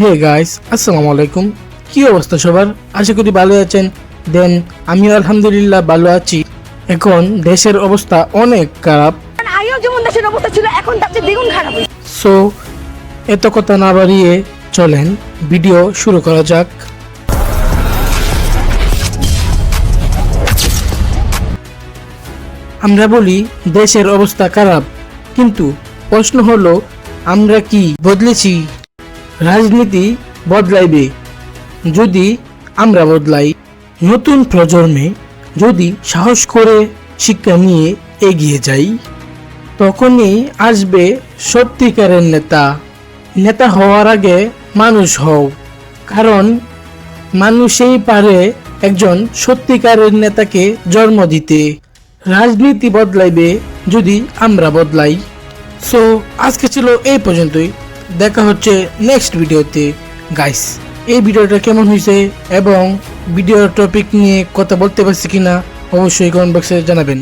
Hey guys আসসালামু আলাইকুম। কি অবস্থা সবার? আশা করি ভালো আছেন। দেন আমিও আলহামদুলিল্লাহ ভালো আছি। এখন দেশের অবস্থা অনেক খারাপ। আগেও যেমন দেশের অবস্থা ছিল এখন তার চেয়ে দ্বিগুণ খারাপ। সো এত কথা না বাড়িয়ে চলেন ভিডিও শুরু করা যাক। আমরা বলি দেশের অবস্থা খারাপ। কিন্তু প্রশ্ন হলো আমরা কি বদলেছি? রাজনীতি বদলাইবে। যদি আমরা বদলাই, নতুন প্রজন্মে যদি সাহস করে শিক্ষা নিয়ে এগিয়ে যাই, তখনই আসবে সত্যিকারের নেতা। নেতা হওয়ার আগে মানুষ হও, কারণ মানুষই পারে একজন সত্যিকারের নেতাকে জন্ম দিতে। রাজনীতি বদলাইবে যদি আমরা বদলাই। সো আজকে ছিল এই পর্যন্তই। দেখা হচ্ছে নেক্সট ভিডিওতে। গাইস এই ভিডিওটা কেমন হয়েছে এবং ভিডিওর টপিক নিয়ে কথা বলতে পারছি কিনা অবশ্যই কমেন্ট বক্সে জানাবেন।